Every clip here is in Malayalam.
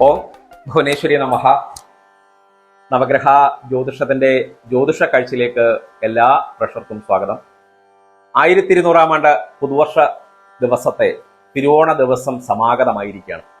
ഭുവനേശ്വരി നമഹ നവഗ്രഹ ജ്യോതിഷത്തിന്റെ ജ്യോതിഷ കാഴ്ചയിലേക്ക് എല്ലാ പ്രഷർക്കും സ്വാഗതം. ആയിരത്തി ഇരുന്നൂറാം ആണ്ട് പുതുവർഷ ദിവസത്തെ തിരുവോണ ദിവസം സമാഗതമായിരിക്കുകയാണ്.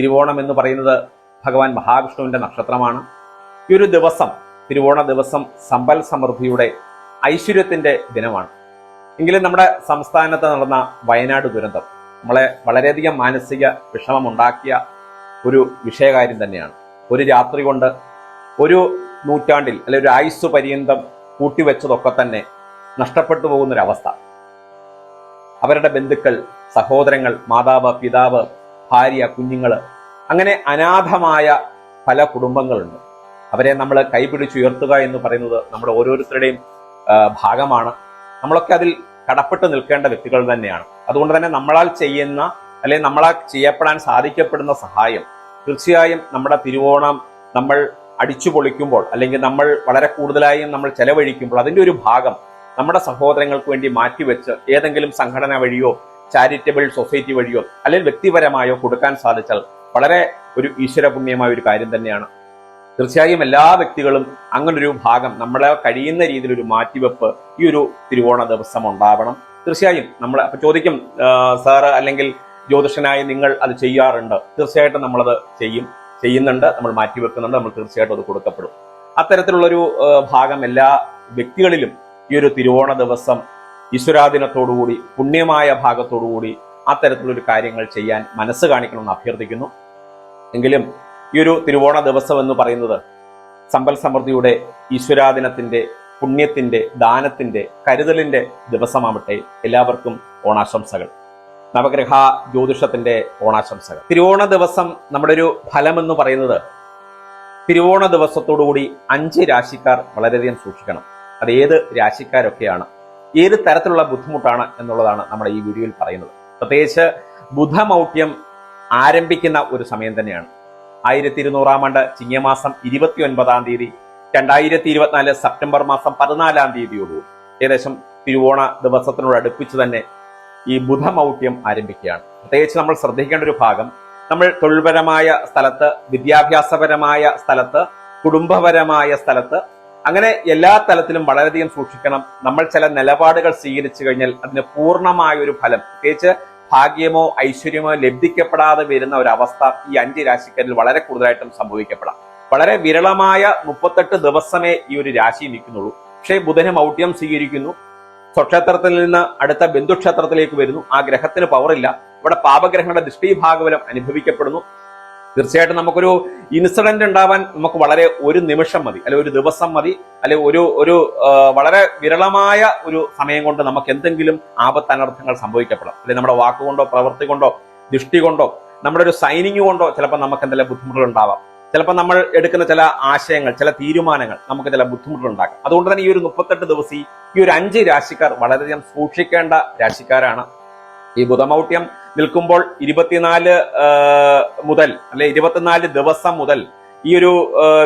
തിരുവോണം എന്ന് പറയുന്നത് ഭഗവാൻ മഹാവിഷ്ണുവിന്റെ നക്ഷത്രമാണ്. ഈ ഒരു ദിവസം തിരുവോണ ദിവസം സമ്പൽ സമൃദ്ധിയുടെ ഐശ്വര്യത്തിന്റെ ദിനമാണ്. എങ്കിലും നമ്മുടെ സംസ്ഥാനത്ത് നടന്ന വയനാട് ദുരന്തം നമ്മളെ വളരെയധികം മാനസിക വിഷമമുണ്ടാക്കിയ ഒരു വിഷയകാര്യം തന്നെയാണ്. ഒരു രാത്രി കൊണ്ട് ഒരു നൂറ്റാണ്ടിൽ അല്ലെ ഒരു ആയുസ് പര്യന്തം കൂട്ടിവെച്ചതൊക്കെ തന്നെ നഷ്ടപ്പെട്ടു പോകുന്നൊരവസ്ഥ. അവരുടെ ബന്ധുക്കൾ സഹോദരങ്ങൾ മാതാവ് പിതാവ് ഭാര്യ കുഞ്ഞുങ്ങൾ അങ്ങനെ അനാഥമായ പല കുടുംബങ്ങളുണ്ട്. അവരെ നമ്മൾ കൈപിടിച്ചുയർത്തുക എന്ന് പറയുന്നത് നമ്മുടെ ഓരോരുത്തരുടെയും ഭാഗമാണ്. നമ്മളൊക്കെ അതിൽ കടപ്പെട്ട് നിൽക്കേണ്ട വ്യക്തികൾ തന്നെയാണ്. അതുകൊണ്ട് തന്നെ നമ്മളാൽ ചെയ്യുന്ന അല്ലെങ്കിൽ നമ്മളാൽ ചെയ്യപ്പെടാൻ സാധിക്കപ്പെടുന്ന സഹായം തീർച്ചയായും നമ്മുടെ തിരുവോണം നമ്മൾ അടിച്ചു പൊളിക്കുമ്പോൾ അല്ലെങ്കിൽ നമ്മൾ വളരെ കൂടുതലായും നമ്മൾ ചെലവഴിക്കുമ്പോൾ അതിന്റെ ഒരു ഭാഗം നമ്മുടെ സഹോദരങ്ങൾക്ക് വേണ്ടി മാറ്റിവെച്ച് ഏതെങ്കിലും സംഘടന വഴിയോ ചാരിറ്റബിൾ സൊസൈറ്റി വഴിയോ അല്ലെങ്കിൽ വ്യക്തിപരമായോ കൊടുക്കാൻ സാധിച്ചാൽ വളരെ ഒരു ഈശ്വരപുണ്യമായ ഒരു കാര്യം തന്നെയാണ്. തീർച്ചയായും എല്ലാ വ്യക്തികളും അങ്ങനൊരു ഭാഗം നമ്മളെ കഴിയുന്ന രീതിയിൽ ഒരു മാറ്റിവെപ്പ് ഈ ഒരു തിരുവോണ ദിവസം ഉണ്ടാവണം. തീർച്ചയായും നമ്മൾ അപ്പൊ ചോദിക്കും സാറ് അല്ലെങ്കിൽ ജ്യോതിഷനായി നിങ്ങൾ അത് ചെയ്യാറുണ്ട്? തീർച്ചയായിട്ടും നമ്മളത് ചെയ്യും. ചെയ്യുന്നുണ്ട് നമ്മൾ മാറ്റിവെക്കുന്നുണ്ട് നമ്മൾ തീർച്ചയായിട്ടും അത് കൊടുക്കപ്പെടും. അത്തരത്തിലുള്ളൊരു ഭാഗം എല്ലാ വ്യക്തികളിലും ഈ ഒരു തിരുവോണ ദിവസം ഈശ്വരാധീനത്തോടുകൂടി പുണ്യമായ ഭാഗത്തോടുകൂടി അത്തരത്തിലൊരു കാര്യങ്ങൾ ചെയ്യാൻ മനസ്സ് കാണിക്കണമെന്ന് അഭ്യർത്ഥിക്കുന്നു. എങ്കിലും ഈ ഒരു തിരുവോണ ദിവസം എന്ന് പറയുന്നത് സമ്പൽ സമൃദ്ധിയുടെ ഈശ്വരാദിനത്തിന്റെ പുണ്യത്തിന്റെ ദാനത്തിന്റെ കരുതലിന്റെ ദിവസമാവട്ടെ എല്ലാവർക്കും ഓണാശംസകൾ. നവഗ്രഹ ജ്യോതിഷത്തിന്റെ ഓണാശംസകൾ. തിരുവോണ ദിവസം നമ്മുടെ ഒരു ഫലം എന്ന് പറയുന്നത് തിരുവോണ ദിവസത്തോടുകൂടി അഞ്ച് രാശിക്കാർ വളരെയധികം സൂക്ഷിക്കണം. അത് ഏത് രാശിക്കാരൊക്കെയാണ്? ഏത് തരത്തിലുള്ള ബുദ്ധിമുട്ടാണ് എന്നുള്ളതാണ് നമ്മുടെ ഈ വീഡിയോയിൽ പറയുന്നത്. പ്രത്യേകിച്ച് ബുധമൗട്യം ആരംഭിക്കുന്ന ഒരു സമയം തന്നെയാണ്. ആയിരത്തി ഇരുന്നൂറാം ആണ്ട് ചിങ്ങമാസം ഇരുപത്തി ഒൻപതാം തീയതി രണ്ടായിരത്തി ഇരുപത്തിനാല് സെപ്റ്റംബർ മാസം പതിനാലാം തീയതിയോടുകൂടി ഏകദേശം തിരുവോണ ദിവസത്തിനോട് അടുപ്പിച്ച് തന്നെ ഈ ബുധമൗട്യം ആരംഭിക്കുകയാണ്. പ്രത്യേകിച്ച് നമ്മൾ ശ്രദ്ധിക്കേണ്ട ഒരു ഭാഗം നമ്മൾ തൊഴിൽപരമായ സ്ഥലത്ത് വിദ്യാഭ്യാസപരമായ സ്ഥലത്ത് കുടുംബപരമായ സ്ഥലത്ത് അങ്ങനെ എല്ലാ തലത്തിലും വളരെയധികം സൂക്ഷിക്കണം. നമ്മൾ ചില നിലപാടുകൾ സ്വീകരിച്ചു കഴിഞ്ഞാൽ അതിന് പൂർണമായ ഒരു ഫലം. പ്രത്യേകിച്ച് ഭാഗ്യമോ ഐശ്വര്യമോ ലബ്ധിക്കപ്പെടാതെ വരുന്ന ഒരു അവസ്ഥ ഈ അഞ്ച് രാശിക്കാരിൽ വളരെ കൂടുതലായിട്ടും സംഭവിക്കപ്പെടാം. വളരെ വിരളമായ മുപ്പത്തെട്ട് ദിവസമേ ഈ ഒരു രാശി നിൽക്കുന്നുള്ളൂ. പക്ഷേ ബുധന് മൗഢ്യം സ്വീകരിക്കുന്നു. സ്വക്ഷേത്രത്തിൽ നിന്ന് അടുത്ത ബന്ധുക്ഷേത്രത്തിലേക്ക് വരുന്നു. ആ ഗ്രഹത്തിന് പവറില്ല ഇവിടെ പാപഗ്രഹങ്ങളുടെ ദൃഷ്ടിഭാഗവലം അനുഭവിക്കപ്പെടുന്നു. തീർച്ചയായിട്ടും നമുക്കൊരു ഇൻസിഡന്റ് ഉണ്ടാവാൻ നമുക്ക് വളരെ ഒരു നിമിഷം മതി അല്ലെ ഒരു ദിവസം മതി അല്ലെ ഒരു ഒരു വളരെ വിരളമായ ഒരു സമയം കൊണ്ട് നമുക്ക് എന്തെങ്കിലും ആപത്ത് അനർത്ഥങ്ങൾ സംഭവിക്കപ്പെടാം. അല്ലെ നമ്മുടെ വാക്കുകൊണ്ടോ പ്രവൃത്തി കൊണ്ടോ ദൃഷ്ടി കൊണ്ടോ നമ്മുടെ ഒരു സൈനിങ് കൊണ്ടോ ചിലപ്പോൾ നമുക്ക് എന്തെങ്കിലും ബുദ്ധിമുട്ടുകൾ ഉണ്ടാവാം. ചിലപ്പോൾ നമ്മൾ എടുക്കുന്ന ചില ആശയങ്ങൾ ചില തീരുമാനങ്ങൾ നമുക്ക് ചില ബുദ്ധിമുട്ടുകൾ ഉണ്ടാക്കാം. അതുകൊണ്ട് തന്നെ ഈ ഒരു മുപ്പത്തെട്ട് ദിവസം ഈ- ഒരു അഞ്ച് രാശിക്കാർ വളരെയധികം സൂക്ഷിക്കേണ്ട രാശിക്കാരാണ്. ഈ ബുധമൗട്യം നിൽക്കുമ്പോൾ ഇരുപത്തിനാല് മുതൽ അല്ലെ ഇരുപത്തിനാല് ദിവസം മുതൽ ഈ ഒരു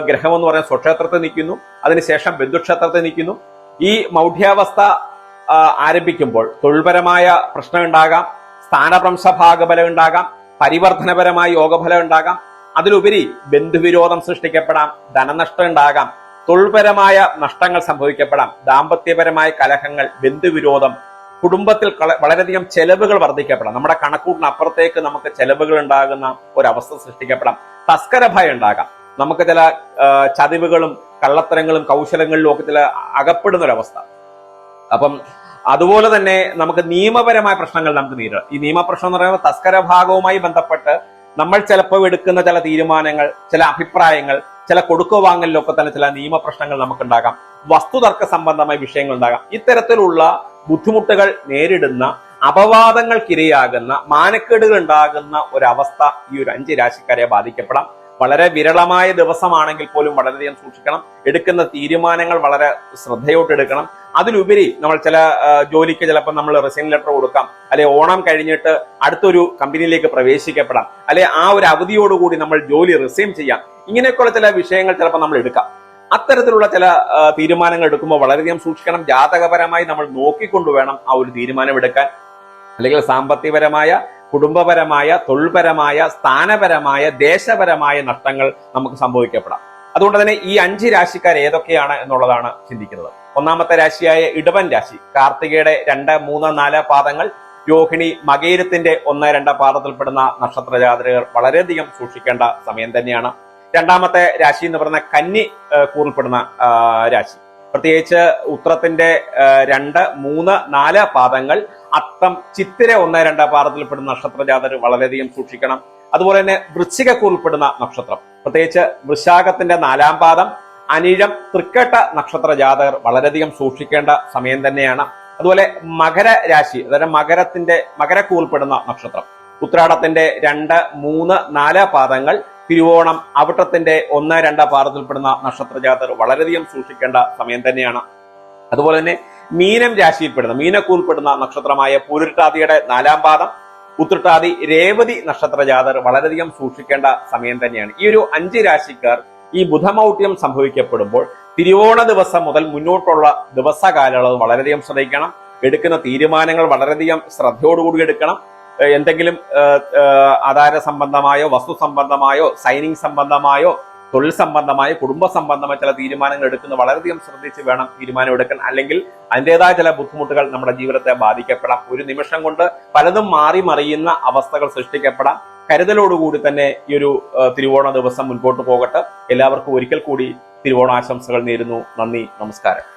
ഗ്രഹം എന്ന് പറയുന്ന സ്വക്ഷേത്രത്തിൽ നിൽക്കുന്നു. അതിനുശേഷം ബന്ധുക്ഷേത്രത്തിൽ നിൽക്കുന്നു. ഈ മൗഢ്യാവസ്ഥ ആരംഭിക്കുമ്പോൾ തൊഴിൽപരമായ പ്രശ്നം ഉണ്ടാകാം സ്ഥാനഭ്രംശ ഭാഗബലം ഉണ്ടാകാം പരിവർത്തനപരമായ യോഗഫലം ഉണ്ടാകാം അതിലുപരി ബന്ധുവിരോധം സൃഷ്ടിക്കപ്പെടാം. ധനനഷ്ടം ഉണ്ടാകാം തൊഴിൽപരമായ നഷ്ടങ്ങൾ സംഭവിക്കപ്പെടാം. ദാമ്പത്യപരമായ കലഹങ്ങൾ ബന്ധുവിരോധം കുടുംബത്തിൽ വളരെയധികം ചെലവുകൾ വർദ്ധിക്കപ്പെടാം. നമ്മുടെ കണക്കൂട്ടിന് അപ്പുറത്തേക്ക് നമുക്ക് ചെലവുകൾ ഉണ്ടാകുന്ന ഒരവസ്ഥ സൃഷ്ടിക്കപ്പെടാം. തസ്കരഭയം ഉണ്ടാകാം. നമുക്ക് ചില ചതിവുകളും കള്ളത്തരങ്ങളും കൗശലങ്ങളിലും ഒക്കെ ചില അകപ്പെടുന്ന ഒരവസ്ഥ അപ്പം അതുപോലെ തന്നെ നമുക്ക് നിയമപരമായ പ്രശ്നങ്ങൾ നമുക്ക് നേരിടാം. ഈ നിയമപ്രശ്നം എന്ന് പറയുമ്പോൾ തസ്കര ഭാഗവുമായി ബന്ധപ്പെട്ട് നമ്മൾ ചിലപ്പോൾ എടുക്കുന്ന ചില തീരുമാനങ്ങൾ ചില അഭിപ്രായങ്ങൾ ചില കൊടുക്കു വാങ്ങലിലൊക്കെ തന്നെ ചില നിയമപ്രശ്നങ്ങൾ നമുക്കുണ്ടാകാം. വസ്തുതർക്ക സംബന്ധമായ വിഷയങ്ങൾ ഉണ്ടാകാം. ഇത്തരത്തിലുള്ള ബുദ്ധിമുട്ടുകൾ നേരിടുന്ന അപവാദങ്ങൾക്കിരയാകുന്ന മാനക്കേടുകൾ ഉണ്ടാകുന്ന ഒരവസ്ഥ ഈ ഒരു അഞ്ച് രാശിക്കാരെ ബാധിക്കപ്പെടാം. വളരെ വിരളമായ ദിവസമാണെങ്കിൽ പോലും വളരെയധികം സൂക്ഷിക്കണം. എടുക്കുന്ന തീരുമാനങ്ങൾ വളരെ ശ്രദ്ധയോട്ട് എടുക്കണം അതിലുപരി നമ്മൾ ചില ജോലിക്ക് ചിലപ്പോൾ നമ്മൾ റിസൈൻ ലെറ്റർ കൊടുക്കാം. അല്ലെ ഓണം കഴിഞ്ഞിട്ട് അടുത്തൊരു കമ്പനിയിലേക്ക് പ്രവേശിക്കപ്പെടാം. അല്ലെ ആ ഒരു അവധിയോടുകൂടി നമ്മൾ ജോലി റിസൈൻ ചെയ്യാം. ഇങ്ങനെയൊക്കെയുള്ള ചില വിഷയങ്ങൾ ചിലപ്പോൾ നമ്മൾ എടുക്കാം. അത്തരത്തിലുള്ള ചില തീരുമാനങ്ങൾ എടുക്കുമ്പോൾ വളരെയധികം സൂക്ഷിക്കണം. ജാതകപരമായി നമ്മൾ നോക്കിക്കൊണ്ട് വേണം ആ ഒരു തീരുമാനം എടുക്കാൻ. അല്ലെങ്കിൽ സാമ്പത്തികപരമായ കുടുംബപരമായ തൊഴിൽപരമായ സ്ഥാനപരമായ ദേശപരമായ നഷ്ടങ്ങൾ നമുക്ക് സംഭവിക്കപ്പെടാം. അതുകൊണ്ട് തന്നെ ഈ അഞ്ച് രാശിക്കാർ ഏതൊക്കെയാണ് എന്നുള്ളതാണ് ചിന്തിക്കുന്നത്. ഒന്നാമത്തെ രാശിയായ ഇടവൻ രാശി. കാർത്തികയുടെ രണ്ട് മൂന്ന് നാല് പാദങ്ങൾ. രോഹിണി മകേരത്തിന്റെ ഒന്ന് രണ്ട് പാദത്തിൽപ്പെടുന്ന നക്ഷത്ര ജാതകർ വളരെയധികം സൂക്ഷിക്കേണ്ട സമയം തന്നെയാണ്. രണ്ടാമത്തെ രാശി എന്ന് പറയുന്ന കന്നി കൂറിൽപ്പെടുന്ന രാശി. പ്രത്യേകിച്ച് ഉത്രത്തിന്റെ രണ്ട് മൂന്ന് നാല് പാദങ്ങൾ. അത്തം ചിത്തിര ഒന്ന് രണ്ട് പാദത്തിൽപ്പെടുന്ന നക്ഷത്ര ജാതകർ വളരെയധികം സൂക്ഷിക്കണം. അതുപോലെ തന്നെ വൃശ്ചിക കൂറിൽപ്പെടുന്ന നക്ഷത്രം. പ്രത്യേകിച്ച് വൃശാഖത്തിന്റെ നാലാം പാദം. അനിഴം തൃക്കേട്ട നക്ഷത്ര ജാതകർ വളരെയധികം സൂക്ഷിക്കേണ്ട സമയം തന്നെയാണ്. അതുപോലെ മകര രാശി അതായത് മകരത്തിന്റെ മകരക്കൂറിൽപ്പെടുന്ന നക്ഷത്രം. ഉത്രാടത്തിന്റെ രണ്ട് മൂന്ന് നാല് പാദങ്ങൾ തിരുവോണം അവിട്ടത്തിന്റെ ഒന്ന് രണ്ട് പാദത്തിൽപ്പെടുന്ന നക്ഷത്ര ജാതകർ വളരെയധികം സൂക്ഷിക്കേണ്ട സമയം തന്നെയാണ്. അതുപോലെ തന്നെ മീനം രാശിയിൽപ്പെടുന്ന മീനക്കൂൽപ്പെടുന്ന നക്ഷത്രമായ പൂരുട്ടാതിയുടെ നാലാം പാദം ഉത്രട്ടാതി രേവതി നക്ഷത്ര ജാതർ വളരെയധികം സൂക്ഷിക്കേണ്ട സമയം തന്നെയാണ്. ഈ ഒരു അഞ്ച് രാശിക്കാർ ഈ ബുധമൗട്യം സംഭവിക്കപ്പെടുമ്പോൾ തിരുവോണ ദിവസം മുതൽ മുന്നോട്ടുള്ള ദിവസ കാലയളവ് വളരെയധികം ശ്രദ്ധിക്കണം. എടുക്കുന്ന തീരുമാനങ്ങൾ വളരെയധികം ശ്രദ്ധയോടുകൂടി എടുക്കണം. എന്തെങ്കിലും ആധാര സംബന്ധമായോ വസ്തു സംബന്ധമായോ സൈനിങ് സംബന്ധമായോ തൊഴിൽ സംബന്ധമായ കുടുംബ സംബന്ധമായ ചില തീരുമാനങ്ങൾ എടുക്കുന്നത് വളരെയധികം ശ്രദ്ധിച്ച് വേണം തീരുമാനം എടുക്കാൻ. അല്ലെങ്കിൽ അതിന്റെതായ ചില ബുദ്ധിമുട്ടുകൾ നമ്മുടെ ജീവിതത്തെ ബാധിക്കപ്പെടാം. ഒരു നിമിഷം കൊണ്ട് പലതും മാറി മറിയുന്ന അവസ്ഥകൾ സൃഷ്ടിക്കപ്പെടാം. കരുതലോടുകൂടി തന്നെ ഈ ഒരു തിരുവോണ ദിവസം മുൻപോട്ട് പോകട്ടെ. എല്ലാവർക്കും ഒരിക്കൽ കൂടി തിരുവോണാശംസകൾ നേരുന്നു. നന്ദി നമസ്കാരം.